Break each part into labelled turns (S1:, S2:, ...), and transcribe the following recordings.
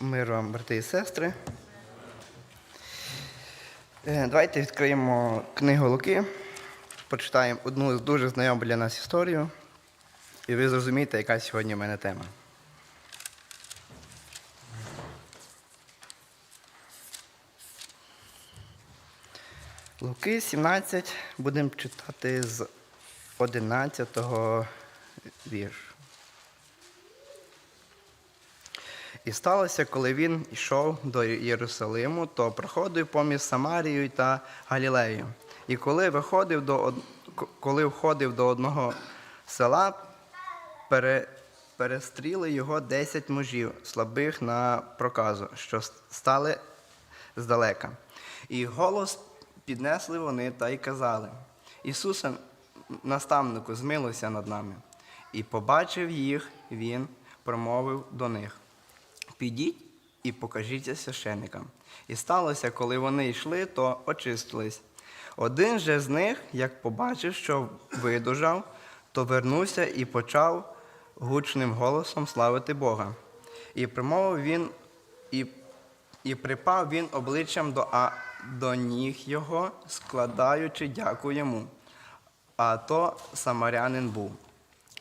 S1: Мир вам, брати і сестри. Е, Давайте відкриємо книгу Луки, почитаємо одну з дуже знайому для нас історію, і ви зрозумієте, яка сьогодні в мене тема. Луки 17 будемо читати з 11 віршу. І сталося, коли він йшов до Єрусалиму, то проходив поміж Самарією та Галілеєю. І коли виходив до коли входив до одного села, пере, перестріли його десять мужів, слабих на проказу, що стали здалека. І голос піднесли вони та й казали: Ісусе, наставнику, змилуйся над нами. І побачив їх, він промовив до них. Підіть і покажіться священникам. І сталося, коли вони йшли, то очистились. Один же з них, як побачив, що видужав, то вернувся і почав гучним голосом славити Бога. І промовив він, і, і припав він обличчям до, а, до ніг його, складаючи дяку йому. А то самарянин був.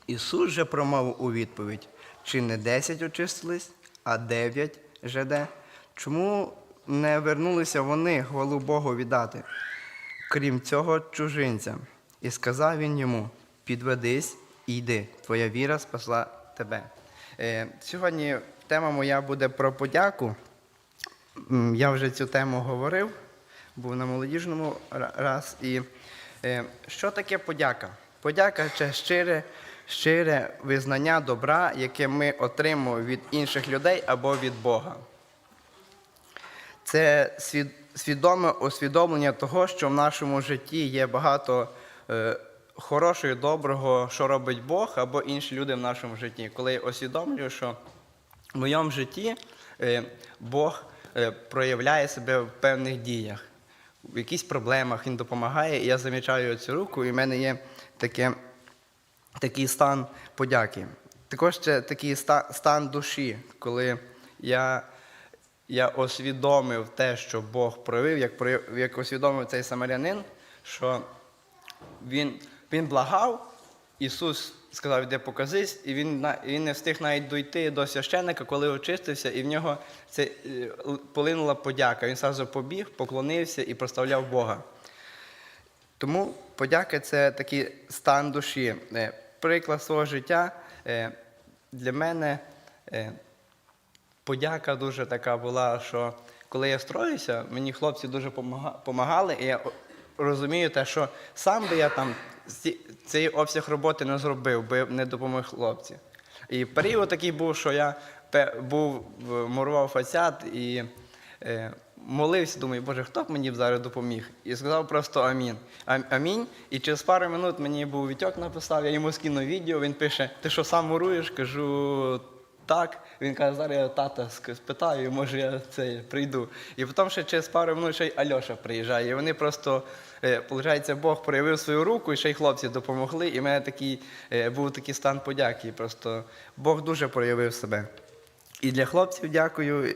S1: Ісус же промовив у відповідь: чи не десять очистились, а дев'ять жеде? Чому не вернулися вони хвалу Богу віддати, крім цього чужинця? І сказав він йому: підведись і йди, твоя віра спасла тебе. Е, сьогодні тема моя буде про подяку. Я вже цю тему говорив, був на молодіжному раз. І е, що таке подяка? Подяка це щире, щире визнання добра, яке ми отримуємо від інших людей або від Бога. Це свідоме усвідомлення того, що в нашому житті є багато е, хорошого і доброго, що робить Бог або інші люди в нашому житті. Коли я усвідомлюю, що в моєму житті е, Бог е, проявляє себе в певних діях, в якихось проблемах Він допомагає, і я замічаю цю руку, і в мене є таке, такий стан подяки. Також це такий стан душі, коли я, я усвідомив те, що Бог проявив, як, як усвідомив цей самарянин, що він, він благав, Ісус сказав, іди показись, і він, він не встиг навіть дойти до священника, коли очистився, і в нього це, е, полинула подяка. Він зразу побіг, поклонився і прославляв Бога. Тому подяка це такий стан душі. Приклад свого життя е, для мене е, подяка дуже така була, що коли я строюся, мені хлопці дуже допомагали, і я розумію те, що сам би я там цей обсяг роботи не зробив, би не допомог хлопці. І період такий був, що я був мурував фасад і е, молився, думаю, Боже, хто б мені б зараз допоміг? І сказав просто амінь. Ам- Амінь. І через пару минут мені був Вітьок написав, я йому скинув відео, він пише, ти що сам муруєш? Кажу, так. Він каже, зараз я тата спитаю, може я це прийду. І потім ще через пару минут ще й Альоша приїжджає. І вони просто, е, виходить, Бог проявив свою руку, і ще й хлопці допомогли. І в мене такий, е, був такий стан подяки. Просто Бог дуже проявив себе. І для хлопців дякую.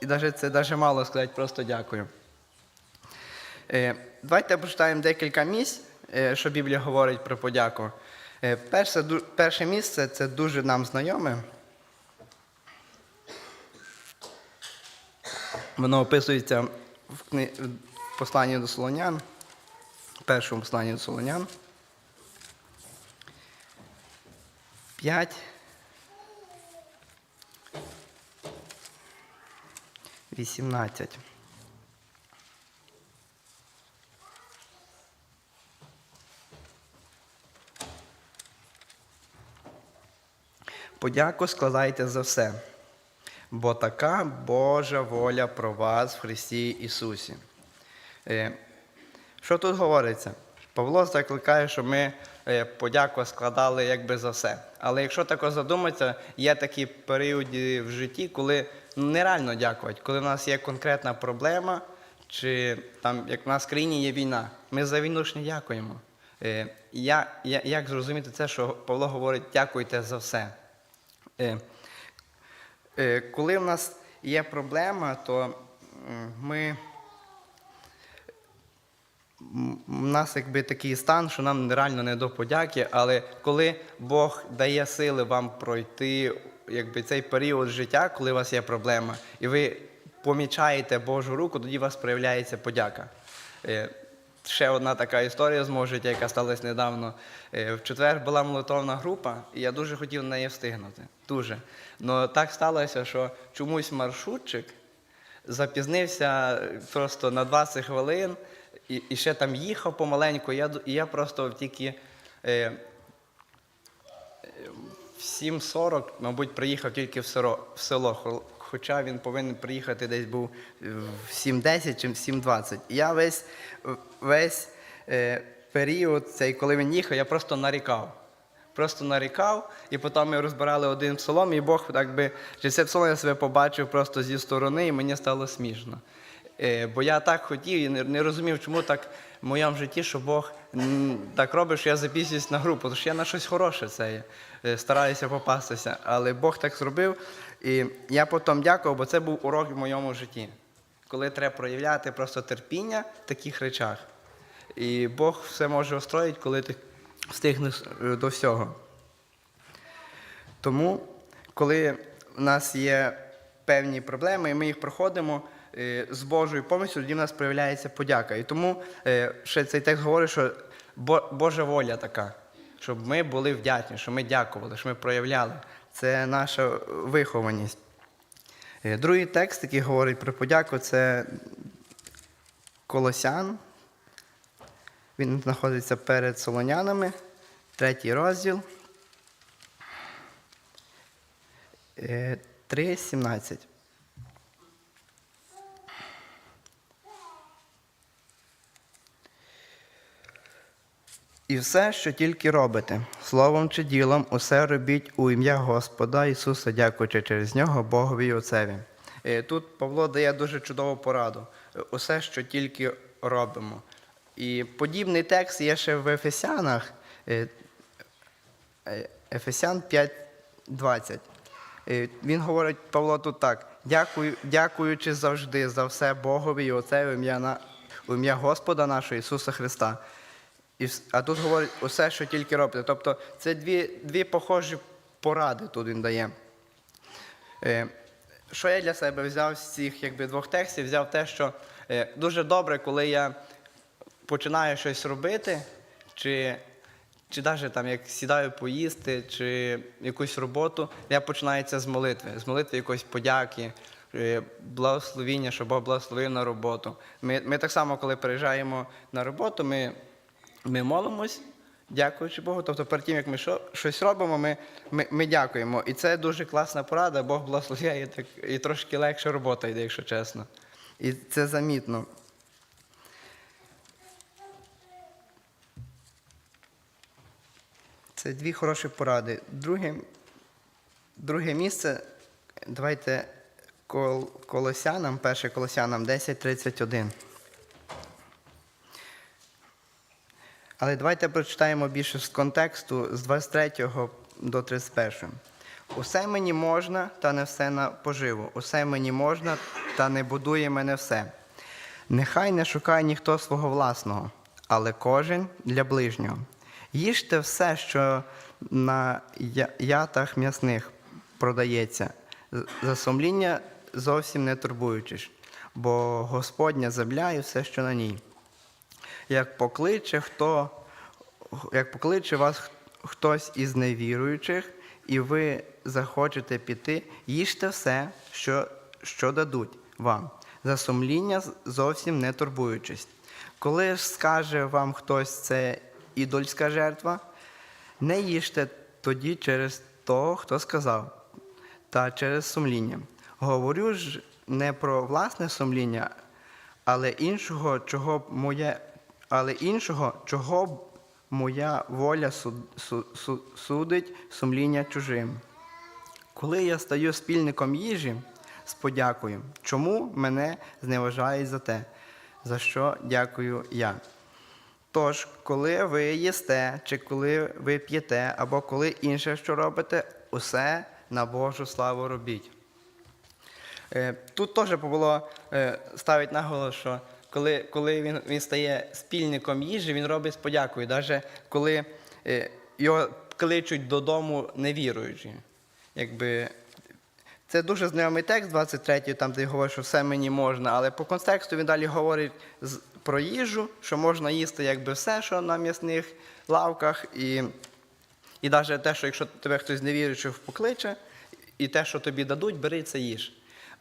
S1: І навіть це навіть мало сказати, просто дякую. Е, Давайте прочитаємо декілька місць, е, що Біблія говорить про подяку. Е, Перше, перше місце це дуже нам знайоме. Воно описується в, кни... в посланні до Солонян, в першому посланні до Солонян. 5. 18. Подяку складайте за все, бо така Божа воля про вас в Христі Ісусі. Е, Що тут говориться? Павло закликає, щоб ми е, подяку складали якби за все. Але якщо тако задуматися, є такі періоди в житті, коли нереально дякувати, коли в нас є конкретна проблема, чи там, як в нас в країні є війна, ми за війну ж не дякуємо. Е, Я, я, як зрозуміти це, що Павло говорить, дякуйте за все. Е, Е, Коли в нас є проблема, то ми. У нас якби такий стан, що нам реально не до подяки, але коли Бог дає сили вам пройти якби, цей період життя, коли у вас є проблема, і ви помічаєте Божу руку, тоді у вас проявляється подяка. Е, Ще одна така історія з мого життя, яка сталася недавно. Е, В четвер була молитовна група, і я дуже хотів на неї встигнути. Дуже. Але так сталося, що чомусь маршрутчик запізнився просто на 20 хвилин і, і ще там їхав помаленьку. Я, і я просто тільки е, е, в 7.40, мабуть, приїхав тільки в село, Хоча він повинен приїхати десь був в 7.10 чи в 7.20. І я весь, весь е, період, цей, коли він їхав, я просто нарікав. Просто нарікав, і потім ми розбирали один псалом, і Бог так би, чи це псалом я себе побачив просто зі сторони, і мені стало смішно. Е, бо я так хотів і не, розумів, чому так в моєму житті, що Бог так робить, що я запізнююсь на групу, тому що я на щось хороше це є, е, стараюся попастися. Але Бог так зробив, і я потім дякував, бо це був урок в моєму житті. Коли треба проявляти просто терпіння в таких речах. І Бог все може устроїти, коли ти встигнеш е, до всього. Тому, коли в нас є певні проблеми, і ми їх проходимо е, з Божою помощю, тоді в нас проявляється подяка. І тому е, ще цей текст говорить, що Божа воля така, щоб ми були вдячні, щоб ми дякували, щоб ми проявляли. Це наша вихованість. Е, Другий текст, який говорить про подяку, це Колосян. Він знаходиться перед Солонянами, третій розділ. Е, 3.17. І все, що тільки робите, словом чи ділом, усе робіть у ім'я Господа Ісуса, дякуючи через нього Богові і Отцеві. Е, Тут Павло дає дуже чудову пораду. Е, Усе, що тільки робимо. І подібний текст є ще в Ефесянах, е, Ефесян 5.20. Він говорить, Павло тут так: Дякую, дякуючи завжди за все Богові і Отцеві в ім'я на- в ім'я Господа нашого Ісуса Христа. І, а тут говорить усе, що тільки робите. Тобто це дві, дві похожі поради тут він дає. Е, що я для себе взяв з цих якби, двох текстів? Взяв те, що е, дуже добре, коли я починаю щось робити, чи, чи навіть там як сідаю поїсти, чи якусь роботу, я починаю з молитви, з молитви якоїсь подяки, е, благословіння, щоб Бог благословив на роботу. Ми, ми так само, коли приїжджаємо на роботу, ми, ми молимось. Дякуючи Богу. Тобто перед тим, як ми що, щось робимо, ми, ми, ми дякуємо. І це дуже класна порада, Бог благословляє так, і трошки легше робота йде, якщо чесно. І це замітно. Це дві хороші поради. Друге, друге місце, давайте кол, Колосянам, перше Колосянам 10.31. Але давайте прочитаємо більше з контексту з 23 до 31. Усе мені можна, та не все на поживу. Усе мені можна, та не будує мене все. Нехай не шукає ніхто свого власного, але кожен для ближнього. Їжте все, що на ятах м'ясних продається, за сумління зовсім не турбуючись, бо Господня земля і все, що на ній. Як покличе хто, як покличе вас хтось із невіруючих, і ви захочете піти, їжте все, що, що дадуть вам, за сумління зовсім не турбуючись. Коли ж скаже вам хтось це ідольська жертва, не їжте тоді через того, хто сказав, та через сумління. Говорю ж не про власне сумління, але іншого, чого моє, але іншого, чого моя воля суд, су- су- судить сумління чужим. Коли я стаю спільником їжі з подякою, чому мене зневажають за те, за що дякую я? Тож, коли ви їсте, чи коли ви п'єте, або коли інше, що робите, усе на Божу славу робіть. Е, Тут теж було е, ставить наголос, що коли, коли він, він стає спільником їжі, він робить з подякою, навіть коли е, його кличуть додому невіруючі. Якби, це дуже знайомий текст 23, там, де говорить, що все мені можна, але по контексту він далі говорить про їжу, що можна їсти якби все, що на м'ясних лавках, і, і навіть те, що якщо тебе хтось невіруючий покличе, і те, що тобі дадуть, бери це їж.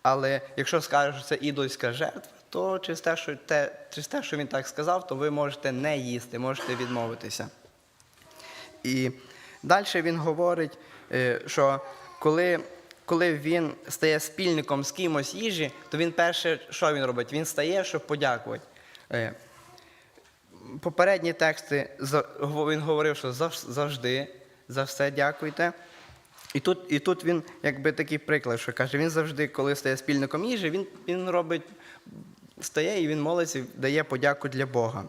S1: Але якщо скажеш, що це ідольська жертва, то через те, що те, через те, що він так сказав, то ви можете не їсти, можете відмовитися. І далі він говорить, е, що коли, коли він стає спільником з кимось їжі, то він перше, що він робить? Він стає, щоб подякувати. Е, Попередні тексти він говорив, що завжди за все дякуйте. І тут, і тут він якби такий приклад, що каже, він завжди, коли стає спільником їжі, він, він робить, стає і він молиться, дає подяку для Бога.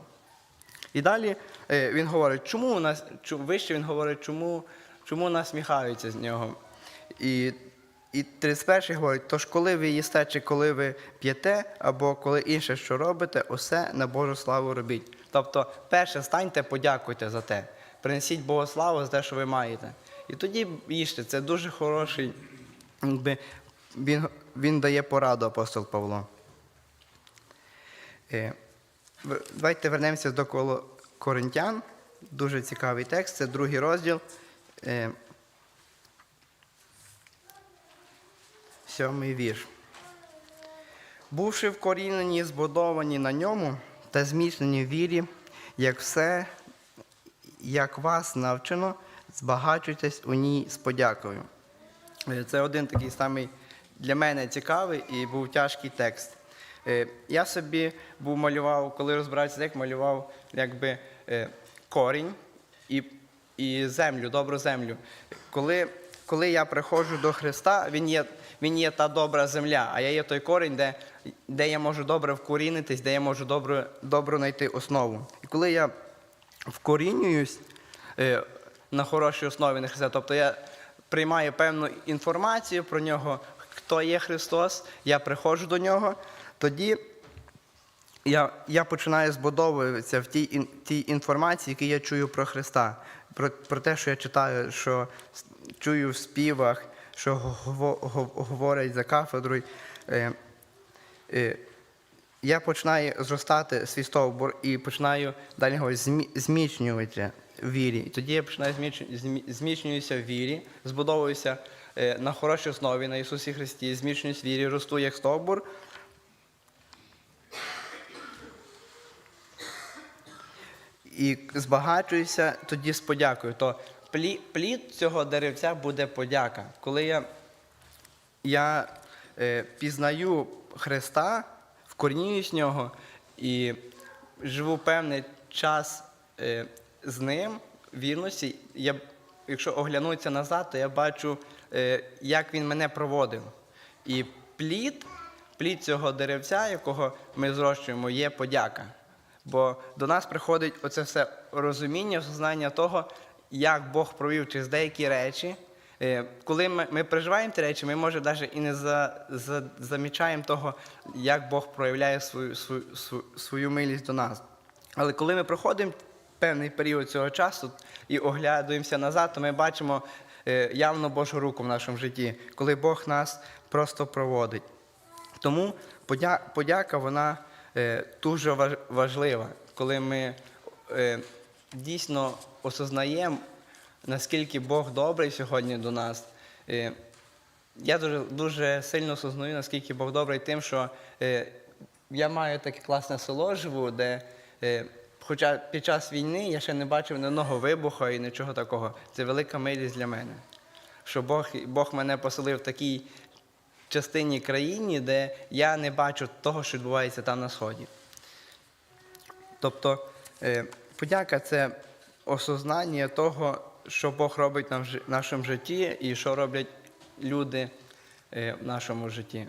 S1: І далі е, він говорить, чому у нас, вище він говорить, чому, чому насміхаються з нього. І, і 31 говорить, тож коли ви їсте, чи коли ви п'єте, або коли інше, що робите, усе на Божу славу робіть. Тобто, перше, станьте, подякуйте за те. Принесіть Богу славу за те, що ви маєте. І тоді їжте. Це дуже хороший, якби, він, він дає пораду апостол Павло. Е, Давайте вернемося до коло Коринтян. Дуже цікавий текст, це другий розділ. Сьомий вірш. Бувши вкорінені, збудовані на ньому та зміцнені в вірі, як все, як вас навчено, збагачуйтесь у ній з подякою. Е, Це один такий самий для мене цікавий і був тяжкий текст. Е, Я собі був малював, коли розбирався, як малював якби е, корінь і, і землю, добру землю. Коли, коли я приходжу до Христа, Він є, він є та добра земля, а я є той корінь, де, де я можу добре вкорінитись, де я можу добре, добре знайти основу. І коли я вкорінююсь е, на хорошій основі на Христа, тобто я приймаю певну інформацію про нього, хто є Христос, я приходжу до нього, тоді я, я починаю збудовуватися в тій, тій інформації, яку я чую про Христа, про, про те, що я читаю, що чую в співах, що гово- го- говорять за кафедрою. Е, е, я починаю зростати свій стовбур і починаю далі говорити, змі- в вірі. І тоді я починаю зміч- змі- зміцнююся в вірі, збудовуюся е, на хорошій основі на Ісусі Христі, зміцнююсь в вірі, росту як стовбур. І збагачуюся тоді з подякою. То плі- плід цього деревця буде подяка. Коли я я е, пізнаю Христа, вкорінююсь нього і живу певний час е, з ним вірності, я, якщо оглянутися назад, то я бачу, е, як він мене проводив. І плід, плід цього деревця, якого ми зрощуємо, є подяка. Бо до нас приходить оце все розуміння, осознання того, як Бог провів через деякі речі. Е, Коли ми, ми переживаємо ті речі, ми може навіть і не за, за, замічаємо того, як Бог проявляє свою, свою, свою, свою милість до нас. Але коли ми проходимо певний період цього часу і оглядаємося назад, то ми бачимо е, явно Божу руку в нашому житті, коли Бог нас просто проводить. Тому подя- подяка вона дуже важ- важлива, коли ми е, дійсно осознаємо, наскільки Бог добрий сьогодні до нас. Е, я дуже, дуже сильно осознаю, наскільки Бог добрий тим, що е, я маю таке класне село живу, де, е, хоча під час війни я ще не бачив ні одного вибуху і нічого такого. Це велика милість для мене. Що Бог, Бог мене поселив в такій частині країни, де я не бачу того, що відбувається там на сході. Тобто е, подяка це осознання того, що Бог робить в нашому житті і що роблять люди е, в нашому житті.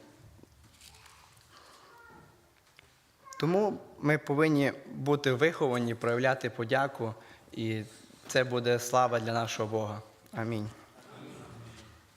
S1: Тому ми повинні бути виховані, проявляти подяку, і це буде слава для нашого Бога. Амінь.